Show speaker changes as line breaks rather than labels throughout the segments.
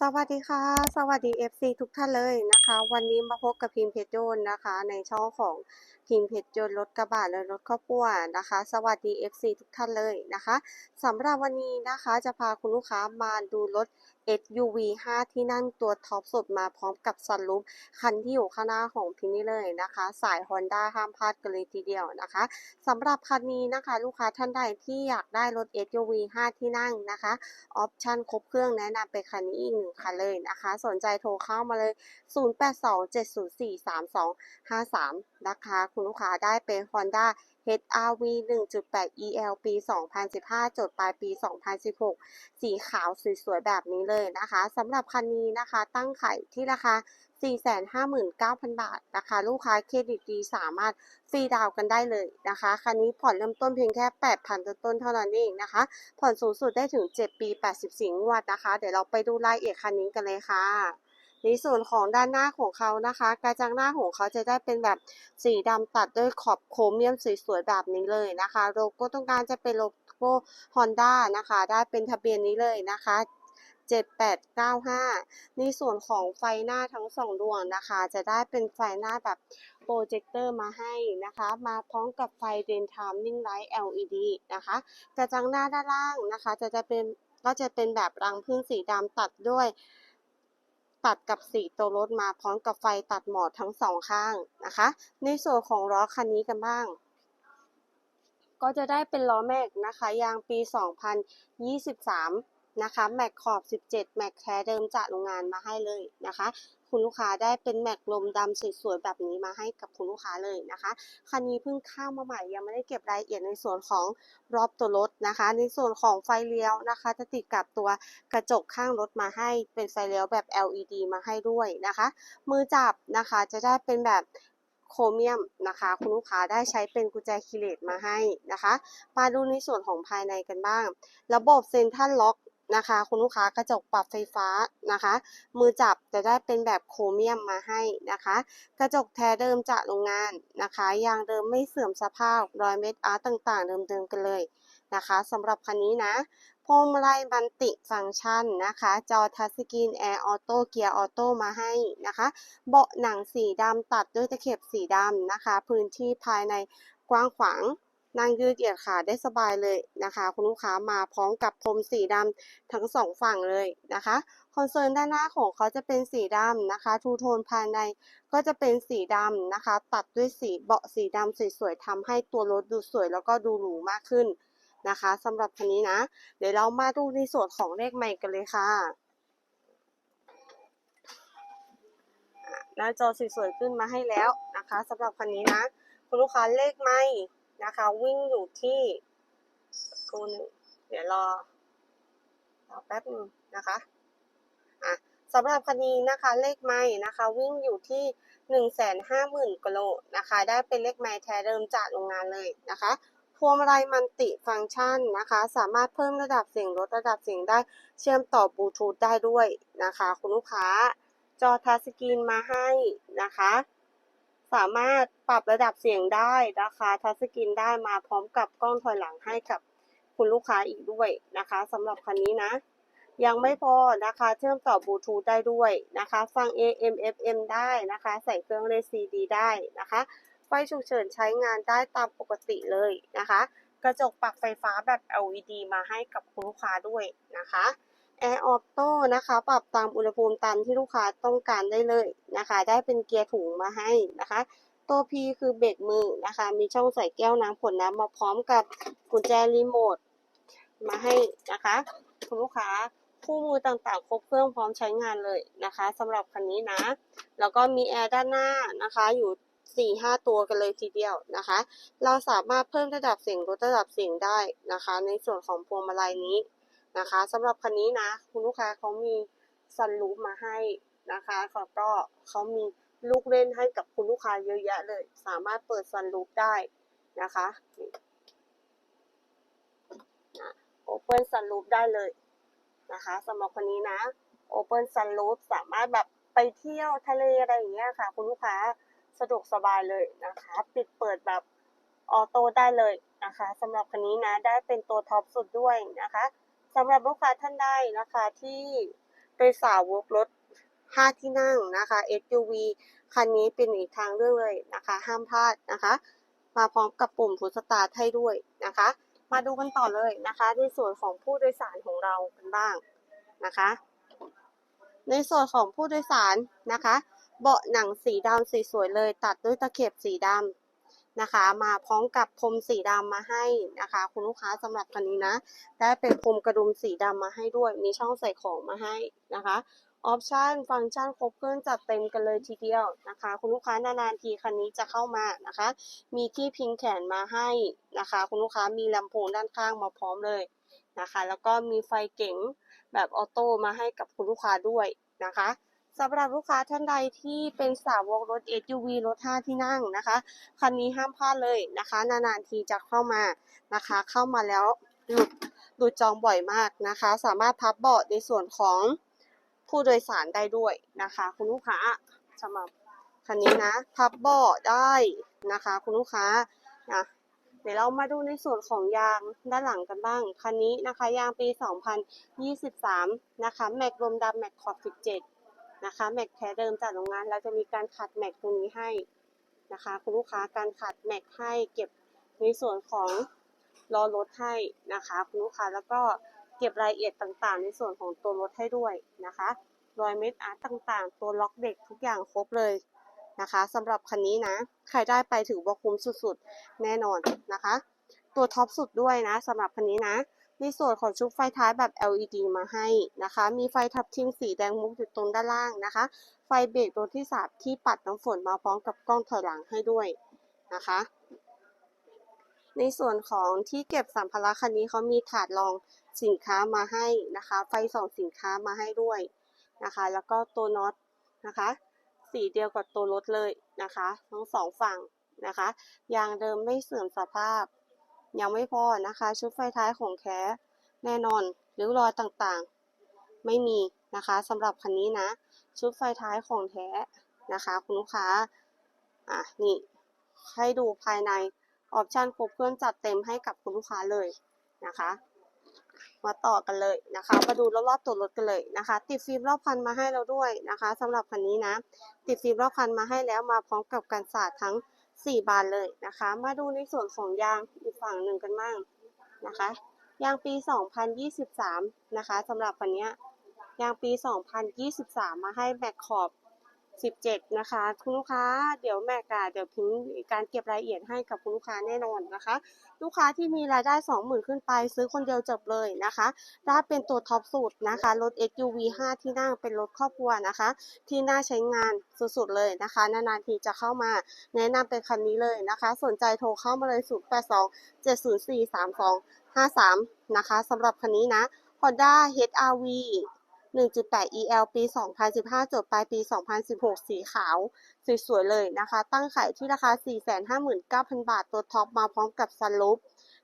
สวัสดีค่ะ สวัสดี FC ทุกท่านเลยนะคะ วันนี้มาพบกับพิมพ์เพชรโยนนะคะ ในช่องของพิมพ์เพชรโยนรถกระบะและรถครอบครัวนะคะ สวัสดี FC ทุกท่านเลยนะคะสำหรับวันนี้นะคะจะพาคุณลูกค้ามาดูรถ SUV 5 ที่นั่งตัวท็อปสุดมาพร้อมกับซันรูฟคันที่อยู่ข้างหน้าของพินี่เลยนะคะ สาย Honda ห้ามพลาดกันเลยทีเดียวนะคะสำหรับคันนี้นะคะ ลูกค้าท่านใดที่อยากได้รถ SUV 5 ที่นั่งนะคะออปชั่นครบเครื่องแนะนำไปคันนี้อีกหนึ่งคันเลยนะคะ สนใจโทรเข้ามาเลย 0827043253 นะคะ คุณลูกค้าได้เป็น Honda HRV 1.8 EL ปี 2015 จดปลายปี 2016 สีขาวสวยๆ แบบนี้เลยนะคะสำหรับคันนี้นะคะ ตั้งไขายที่ราคา 459,000 บาทนะคะ ลูกค้าเครดิตดีสามารถฟรีดาวกันได้เลยนะคะ คันนี้ผ่อนเริ่มต้นเพียงแค่ 8,000ต้นเท่านั้นเองนะคะ ผ่อนสูงสุดได้ถึง 7 ปี 84 งวดนะคะ เดี๋ยวเราไปดูรายละเอียดคันนี้กันเลยค่ะ ในส่วนของด้านหน้าของเขานะคะ กระจังหน้าของเขาจะได้เป็นแบบสีดำตัดด้วยขอบโครเมียมสวยๆแบบนี้เลยนะคะโลโก้ตรงกลางจะเป็นโลโก้ Honda นะคะ ได้เป็นทะเบียนนี้เลยนะคะ7895 ในส่วนของไฟหน้าทั้งสองดวงนะคะ จะได้เป็นไฟหน้าแบบโปรเจคเตอร์มาให้นะคะ มาพร้อมกับไฟเดนทามมิ่งไลท์ LED นะคะ กระจังหน้าด้านล่างนะคะ จะจะเป็นก็จะเป็นแบบรังพึ่งสีดำตัดด้วย ตัดกับสีตัวรถมาพร้อมกับไฟตัดหมอดทั้งสองข้างนะคะ ในส่วนของล้อคันนี้กันบ้าง ก็จะได้เป็นล้อแม็กนะคะยางปี 2023 นะคะแม็กขอบ 17 แม็กแท้เดิมจากโรงงานมาให้เลยนะคะ คุณลูกค้าได้เป็นแม็กลมดำสวยๆแบบนี้มาให้กับคุณลูกค้าเลยนะคะ คันนี้เพิ่งเข้ามาใหม่ยังไม่ได้เก็บรายละเอียดในส่วนของรอบตัวรถนะคะ ในส่วนของไฟเลี้ยวนะคะ จะติดกับตัวกระจกข้างรถมาให้เป็นไฟเลี้ยวแบบ LED มาให้ด้วยนะคะ มือจับนะคะจะได้เป็นแบบโครเมียมนะคะ คุณลูกค้าได้ใช้เป็นกุญแจคีเลสมาให้นะคะ มาดูในส่วนของภายในกันบ้าง ระบบเซ็นทรัลล็อก นะคะ คุณลูกค้ากระจกปรับไฟฟ้านะคะ มือจับจะได้เป็นแบบโครเมียมมาให้นะคะ กระจกแท้เดิมจากโรงงานนะคะยางเดิมไม่เสื่อมสภาพรอยเม็ดอาร์ตต่างๆ เดิมๆกันเลยนะคะสำหรับคันนี้นะพวงมาลัยบันติฟังก์ชันนะคะ จอทัชสกรีนแอร์ออโต้เกียร์ออโต้มาให้นะคะ เบาะหนังสีดำตัดด้วยตะเข็บสีดำนะคะ พื้นที่ภายในกว้างขวาง นั่งยืดเหยียดขาได้สบายเลยนะคะ คุณลูกค้ามาพร้อมกับพรมสีดำทั้งสองฝั่งเลยนะคะคอนโซลด้านหน้าของเขาจะเป็นสีดำนะคะ ทูโทนภายในก็จะเป็นสีดำนะคะ ตัดด้วยสีเบาะสีดำสวยๆทำให้ตัวรถดูสวยแล้วก็ดูหรูมากขึ้นนะคะสำหรับคันนี้นะ เดี๋ยวเรามาดูในส่วนของเลขใหม่กันเลยค่ะหน้าจอสวยๆขึ้นมาให้แล้วนะคะสำหรับคันนี้นะ คุณลูกค้าเลขไม่ นะคะ วิ่งอยู่ที่กูหนึ่งเดี๋ยวรอรอแป๊บหนึงนะคะอะสำหรับคันนี้นะคะเลขไม่นะคะ วิ่งอยู่ที่หนึ่งแสนห้าหมื่นกิโลนะคะ ได้เป็นเลขไม้แท้เดิมจากโรงงานเลยนะคะพวงมาลัยมันติฟังก์ชันนะคะ สามารถเพิ่มระดับเสียงลดระดับเสียงได้เชื่อมต่อบลูทูธได้ด้วยนะคะ คุณลูกค้า จอทัชสกรีนมาให้นะคะ สามารถปรับระดับเสียงได้นะคะทัชสกรีนได้มาพร้อมกับกล้องถอยหลังให้กับคุณลูกค้าอีกด้วยนะคะสำหรับคันนี้นะ ยังไม่พอนะคะเชื่อมต่อบลูทูธได้ด้วยนะคะ ฟัง AM FM ได้นะคะ ใส่เครื่องเล่น CD ได้นะคะ ไฟฉุกเฉินใช้งานได้ตามปกติเลยนะคะ กระจกปรับไฟฟ้าแบบ LED มาให้กับคุณลูกค้าด้วยนะคะ แอร์ออโต้นะคะ ปรับตามอุณหภูมิตามที่ลูกค้าต้องการได้เลยนะคะ ได้เป็นเกียร์ถุงมาให้นะคะ ตัว P คือเบรกมือนะคะ มีช่องใส่แก้วน้ำขวดน้ำมาพร้อมกับกุญแจรีโมทมาให้นะคะคุณลูกค้าคู่มือต่างๆ ครบเครื่องพร้อมใช้งานเลยนะคะสำหรับคันนี้นะ แล้วก็มีแอร์ด้านหน้านะคะ อยู่สี่ห้าตัวกันเลยทีเดียวนะคะ เราสามารถเพิ่มระดับเสียงลดระดับเสียงได้นะคะ ในส่วนของพวงมาลัยนี้ นะคะสำหรับคันนี้นะ คุณลูกค้าเขามีซันรูฟมาให้นะคะแล้วก็เขามีลูกเล่นให้กับคุณลูกค้าเยอะแยะเลย สามารถเปิดซันรูฟได้นะคะโอเปิลซันรูฟได้เลยนะคะสำหรับคนนี้นะโอเปิลซันรูฟสามารถแบบไปเที่ยวทะเลอะไรอย่างเงี้ยค่ะ คุณลูกค้าสะดวกสบายเลยนะคะ ปิดเปิดแบบออโต้ได้เลยนะคะสำหรับคันนี้นะได้เป็นตัวท็อปสุดด้วยนะคะ สำหรับลูกค้าท่านใดนะคะที่เป็นสาวกรถ 5 ที่นั่งนะคะ SUV คันนี้เป็นอีกทางเลือกเลยนะคะ ห้ามพลาดนะคะ มาพร้อมกับปุ่มพุชสตาร์ทให้ด้วยนะคะ มาดูกันต่อเลยนะคะ ในส่วนของผู้โดยสารของเรากันบ้างนะคะ ในส่วนของผู้โดยสารนะคะ เบาะหนังสีดำสีสวยเลย ตัดด้วยตะเข็บสีดำ นะคะ มาพร้อมกับพรมสีดำมาให้นะคะ คุณลูกค้าสำหรับคันนี้นะ ได้เป็นพรมกระดุมสีดำมาให้ด้วย มีช่องใส่ของมาให้นะคะออปชันฟังก์ชันครบเครื่องจัดเต็มกันเลยทีเดียวนะคะ คุณลูกค้านานๆทีคันนี้จะเข้ามานะคะ มีที่พิงแขนมาให้นะคะ คุณลูกค้ามีลำโพงด้านข้างมาพร้อมเลยนะคะ แล้วก็มีไฟเก๋งแบบออโต้มาให้กับคุณลูกค้าด้วยนะคะ สำหรับลูกค้าท่านใดที่เป็นสาวกรถ SUV รถ 5 ที่นั่งนะคะ คันนี้ห้ามพลาดเลยนะคะ นานๆทีจะเข้ามานะคะ เข้ามาแล้วหลุดหลุดจองบ่อยมากนะคะ สามารถพับเบาะในส่วนของผู้โดยสารได้ด้วยนะคะ คุณลูกค้าสำหรับคันนี้นะ พับเบาะได้นะคะ คุณลูกค้านะเดี๋ยวเรามาดูในส่วนของยางด้านหลังกันบ้าง คันนี้นะคะ ยางปี 2023 นะคะ แม็กลมดำแม็กขอบ 17 นะคะแม็กแท้เดิมจากโรงงานเราจะมีการขัดแม็กตรงนี้ให้นะคะคุณลูกค้าการขัดแม็กให้เก็บในส่วนของล้อรถให้นะคะคุณลูกค้าแล้วก็เก็บรายละเอียดต่างๆ ในส่วนของตัวรถให้ด้วยนะคะรอยเม็ดอาร์ตต่างๆ ตัวล็อกเด็กทุกอย่างครบเลยนะคะสำหรับคันนี้นะ ใครได้ไปถือว่าคุ้มสุดๆ แน่นอนนะคะ ตัวท็อปสุดด้วยนะสำหรับคันนี้นะ ในส่วนของชุดไฟท้ายแบบ LED มาให้นะคะ มีไฟทับทิมสีแดงมุกอยู่ตรงด้านล่างนะคะ ไฟเบรกตัวที่สามที่ปัดน้ำฝนมาพร้อมกับกล้องถอยหลังให้ด้วยนะคะ ในส่วนของที่เก็บสัมภาระคันนี้เขามีถาดรองสินค้ามาให้นะคะ ไฟส่องสินค้ามาให้ด้วยนะคะ แล้วก็ตัวน็อตนะคะสีเดียวกับตัวรถเลยนะคะ ทั้งสองฝั่งนะคะยางเดิมไม่เสื่อมสภาพ ยังไม่พอนะคะ ชุดไฟท้ายของแท้แน่นอนริ้วรอยต่างๆ ไม่มีนะคะสำหรับคันนี้นะ ชุดไฟท้ายของแท้นะคะ คุณลูกค้าอะนี่ให้ดูภายในออปชันครบเครื่องจัดเต็มให้กับคุณลูกค้าเลยนะคะ มาต่อกันเลยนะคะ มาดูรอบๆตัวรถกันเลยนะคะ ติดฟิล์มรอบคันมาให้เราด้วยนะคะสำหรับคันนี้นะ ติดฟิล์มรอบคันมาให้แล้วมาพร้อมกับการสาดทั้ง 4 บานเลยนะคะ มาดูในส่วนของยางอีกฝั่งหนึ่งกันบ้างนะคะ ยางปี 2023 นะคะสำหรับวันนี้ยางปี 2023 มาให้แม็กขอบ 17 นะคะ คุณลูกค้าเดี๋ยวแม็กอะเดี๋ยวทิ้งการเก็บรายละเอียดให้กับคุณลูกค้าแน่นอนนะคะ ลูกค้าที่มีรายได้ 20,000 ขึ้นไปซื้อคนเดียวจบเลยนะคะได้เป็นตัวท็อปสุดนะคะรถ SUV 5 ที่นั่งเป็นรถครอบครัวนะคะ ที่น่าใช้งานสุดๆเลยนะคะ นานๆทีจะเข้ามา แนะนำเป็นคันนี้เลยนะคะ สนใจโทรเข้ามาเลย 082 704 32 53 นะคะสำหรับคันนี้นะ Honda HR-V 1.8 EL ปี 2015 จบปลายปี 2016 สีขาว สวยๆ เลยนะคะ ตั้งขายที่ราคา 459,000 บาท ตัวท็อปมาพร้อมกับซันรูฟ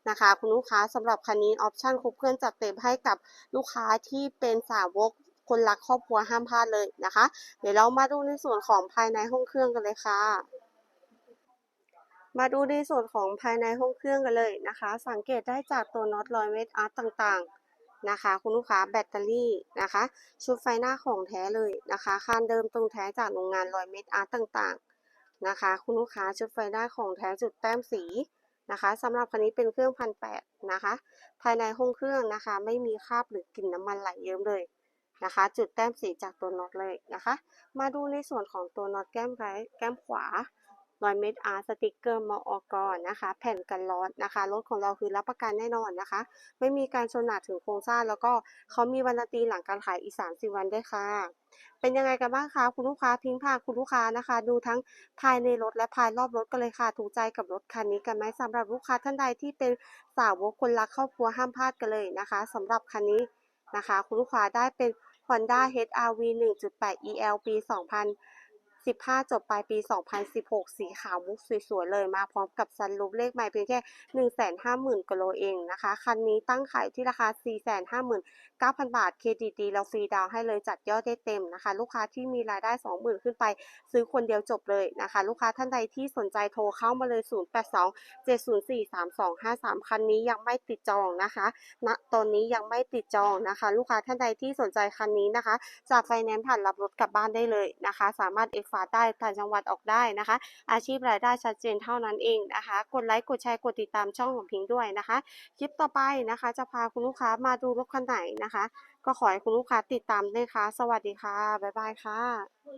นะคะ คุณลูกค้าสำหรับคันนี้ออปชั่นครบเครื่องจัดเต็มให้กับลูกค้าที่เป็นสาวกคนรักครอบครัวห้ามพลาดเลยนะคะ เดี๋ยวเรามาดูในส่วนของภายในห้องเครื่องกันเลยค่ะ มาดูในส่วนของภายในห้องเครื่องกันเลยนะคะ สังเกตได้จากตัวน็อตรอยเม็ดอาร์ตต่างๆ นะคะ คุณลูกค้าแบตเตอรี่นะคะ ชุดไฟหน้าของแท้เลยนะคะคานเดิมตรงแท้จากโรงงานรอยเม็ดอาร์ตต่างๆนะคะ คุณลูกค้าชุดไฟหน้าของแท้จุดแต้มสีนะคะสำหรับคันนี้เป็นเครื่องพันแปดนะคะ ภายในห้องเครื่องนะคะ ไม่มีคราบหรือกลิ่นน้ำมันไหลเยิ้มเลยนะคะ จุดแต้มสีจากตัวน็อตเลยนะคะ มาดูในส่วนของตัวน็อตแก้มซ้ายแก้มขวา รอยเม็ดอาร์สติกเกอร์มออกนะคะ แผ่นกันร้อนนะคะ รถของเราคือรับประกันแน่นอนนะคะ ไม่มีการชนหนักถึงโครงสร้าง แล้วก็เขามีวันตีหลังการขายอีก 30 วันด้วยค่ะ เป็นยังไงกันบ้างคะคุณลูกค้าพิงพาคุณลูกค้านะคะ ดูทั้งภายในรถและภายรอบรถกันเลยค่ะ ถูกใจกับรถคันนี้กันไหมสำหรับลูกค้าท่านใดที่เป็นสาวกคนรักครอบครัวห้ามพลาดกันเลยนะคะสำหรับคันนี้นะคะ คุณลูกค้าได้เป็น Honda HR-V 1.8 EL ปี 2000 15 จบปลายปี 2016 สีขาวมุกสวยๆ เลยมาพร้อมกับซันรูฟเลขใหม่เพียงแค่ 150,000กิโลเองนะคะ คันนี้ตั้งขายที่ราคา 459,000 บาท เครดิตดีเราฟรีดาวให้เลยจัดยอดได้เต็มนะคะ ลูกค้าที่มีรายได้ 20,000 ขึ้นไป ซื้อคนเดียวจบเลยนะคะ ลูกค้าท่านใดที่สนใจโทรเข้ามาเลย 0827043253 คันนี้ยังไม่ติดจองนะคะณตอนนี้ยังไม่ติดจองนะคะ ลูกค้าท่านใดที่สนใจคันนี้นะคะจากไฟแนนซ์ผ่านรับรถกลับบ้านได้เลยนะคะ สามารถเอกฝาใต้ต่างจังหวัดออกได้นะคะ อาชีพรายได้ชัดเจนเท่านั้นเองนะคะ กดไลค์กดแชร์กดติดตามช่องของพิงค์ด้วยนะคะ คลิปต่อไปนะคะ จะพาคุณลูกค้ามาดูรถคันไหนนะคะ ก็ขอให้คุณลูกค้าติดตามด้วยค่ะ สวัสดีค่ะ บ๊ายบายค่ะ